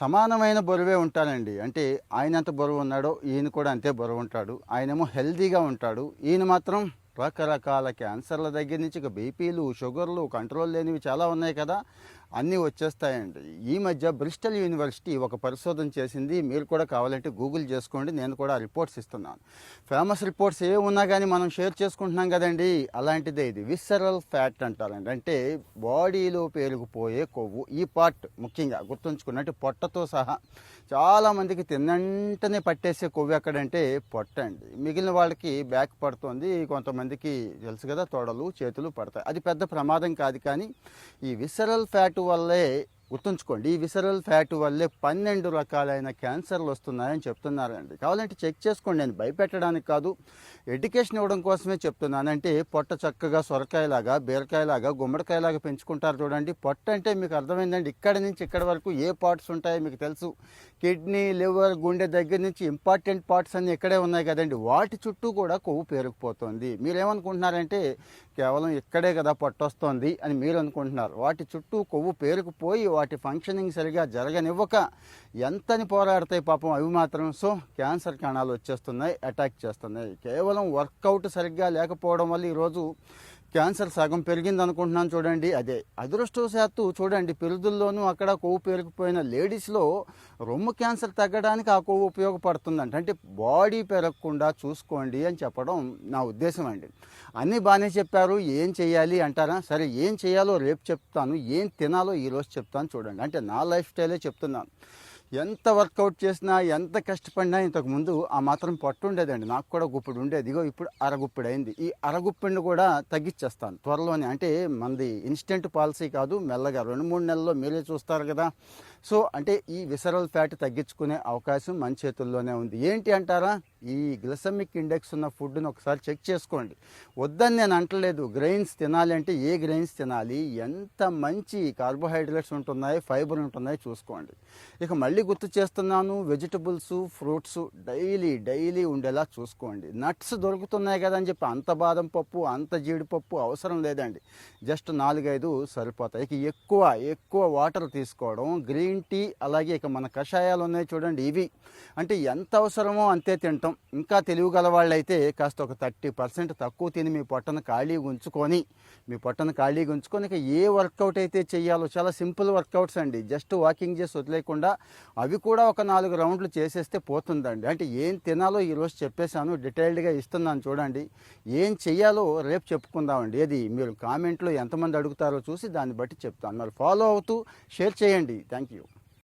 సమానమైన బరువే ఉంటానండి. అంటే ఆయన ఎంత బరువు ఉన్నాడో ఈయన కూడా అంతే బరువు ఉంటాడు. ఆయనేమో హెల్దీగా ఉంటాడు. ఈయన మాత్రం రకరకాల క్యాన్సర్ల దగ్గర నుంచి ఇక బీపీలు షుగర్లు కంట్రోల్ లేనివి చాలా ఉన్నాయి కదా. అన్నీ వచ్చేస్తాయండి. ఈ మధ్య బ్రిస్టల్ యూనివర్సిటీ ఒక పరిశోధన చేసింది. మీరు కూడా కావాలంటే గూగుల్ చేసుకోండి. నేను కూడా రిపోర్ట్స్ ఇస్తున్నాను. ఫేమస్ రిపోర్ట్స్ ఏ ఉన్నా కానీ మనం షేర్ చేసుకుంటున్నాం కదండి. అలాంటిదే ఇది. విసరల్ ఫ్యాట్ అంటారండి. అంటే బాడీలో పేరుకుపోయే కొవ్వు. ఈ పార్ట్ ముఖ్యంగా గుర్తుంచుకున్నట్టు పొట్టతో సహా చాలామందికి తిన్నంటనే పట్టేసే కొవ్వు ఎక్కడంటే పొట్ట అండి. మిగిలిన వాళ్ళకి బ్యాక్ పడుతుంది. కొంతమందికి తెలుసు కదా తొడలు చేతులు పడతాయి. అది పెద్ద ప్రమాదం కాదు కానీ ఈ విసరల్ ఫ్యాట్ వల్లే గుర్తుంచుకోండి ఈ విసరల్ ఫ్యాట్ వల్లే పన్నెండు రకాలైన క్యాన్సర్లు వస్తున్నాయని చెప్తున్నారండి. కావాలంటే చెక్ చేసుకోండి నేను భయపెట్టడానికి కాదు ఎడ్యుకేషన్ ఇవ్వడం కోసమే చెప్తున్నాను అంటే పొట్ట చక్కగా సొరకాయలాగా బీరకాయలాగా గుమ్మడికాయలాగా పెంచుకుంటారు చూడండి. పొట్ట అంటే మీకు అర్థమైందండి ఇక్కడ నుంచి ఇక్కడ వరకు ఏ పార్ట్స్ ఉంటాయో మీకు తెలుసు. కిడ్నీ లివర్ గుండె దగ్గర నుంచి ఇంపార్టెంట్ పార్ట్స్ అన్నీ ఇక్కడే ఉన్నాయి కదండి. వాటి చుట్టూ కూడా కొవ్వు పేరుకుపోతుంది. మీరేమనుకుంటున్నారంటే కేవలం ఇక్కడే కదా పట్టొస్తోంది అని మీరు అనుకుంటున్నారు వాటి చుట్టూ కొవ్వు పేరుకుపోయి వాటి ఫంక్షనింగ్ సరిగా జరగనివ్వక ఎంతని పోరాడతాయి పాపం అవి మాత్రం. సో క్యాన్సర్ కణాలు వచ్చేస్తున్నాయి అటాక్ చేస్తున్నాయి. కేవలం వర్కౌట్ సరిగ్గా లేకపోవడం వల్ల ఈరోజు క్యాన్సర్ సగం పెరిగింది అనుకుంటున్నాను చూడండి. అదే అదృష్టవశాత్తు చూడండి పెరుదుల్లోనూ అక్కడ కొవ్వు పెరిగిపోయిన లేడీస్లో రొమ్ము క్యాన్సర్ తగ్గడానికి ఆ కొవ్వు ఉపయోగపడుతుందంట. అంటే బాడీ పెరగకుండా చూసుకోండి అని చెప్పడం నా ఉద్దేశం అండి. అన్నీ బాగానే చెప్పారు ఏం చేయాలి అంటారా? సరే ఏం చేయాలో రేపు చెప్తాను ఏం తినాలో ఈరోజు చెప్తాను చూడండి. అంటే నా లైఫ్ స్టైలే చెప్తున్నాను. ఎంత వర్కౌట్ చేసినా ఎంత కష్టపడినా ఇంతకు ముందు ఆ మాత్రం పట్టు ఉండేదండి నాకు కూడా గుప్పుడు ఉండేది. ఇగో ఇప్పుడు అరగుప్పుడు అయింది ఈ అరగుప్పిడిని కూడా తగ్గించేస్తాను త్వరలోనే. అంటే మనది ఇన్స్టెంట్ పాలసీ కాదు మెల్లగా. రెండు మూడు నెలల్లో మీరే చూస్తారు కదా. సో అంటే ఈ విసరల్ ఫ్యాట్ తగ్గించుకునే అవకాశం మన చేతుల్లోనే ఉంది. ఏంటి అంటారా? ఈ గ్లసమిక్ ఇండెక్స్ ఉన్న ఫుడ్ని ఒకసారి చెక్ చేసుకోండి. వద్దని నేను అంటలేదు. గ్రెయిన్స్ తినాలి అంటే ఏ గ్రెయిన్స్ తినాలి? ఎంత మంచి కార్బోహైడ్రేట్స్ ఉంటున్నాయి? ఫైబర్ ఉంటున్నాయి? చూసుకోండి. ఇక మళ్ళీ గుర్తు చేస్తున్నాను వెజిటబుల్స్ ఫ్రూట్స్ డైలీ డైలీ ఉండేలా చూసుకోండి. నట్స్ దొరుకుతున్నాయి కదా అని చెప్పి అంత బాదం పప్పు అంత జీడిపప్పు అవసరం లేదండి. జస్ట్ నాలుగైదు సరిపోతాయి. ఇక ఎక్కువ ఎక్కువ వాటర్ తీసుకోవడం గ్రీన్ టీ అలాగే ఇక మన కషాయాలు ఉన్నాయి చూడండి ఇవి. అంటే ఎంత అవసరమో అంతే తింటాం. ఇంకా తెలివిగల వాళ్ళైతే కాస్త ఒక థర్టీ పర్సెంట్ తక్కువ తిని మీ పొట్టను ఖాళీగా ఉంచుకొని మీ పొట్టను ఖాళీగా ఉంచుకొని ఇక ఏ వర్కౌట్ అయితే చేయాలో చాలా సింపుల్ వర్కౌట్స్ అండి. జస్ట్ వాకింగ్ చేసి వదిలేకుండా అవి కూడా ఒక నాలుగు రౌండ్లు చేసేస్తే పోతుందండి. అంటే ఏం తినాలో ఈరోజు చెప్పేశాను డీటెయిల్డ్గా ఇస్తున్నాను చూడండి. ఏం చెయ్యాలో రేపు చెప్పుకుందామండి. ఏది మీరు కామెంట్లో ఎంతమంది అడుగుతారో చూసి దాన్ని బట్టి చెప్తాను. మరి ఫాలో అవుతూ షేర్ చేయండి. Thank you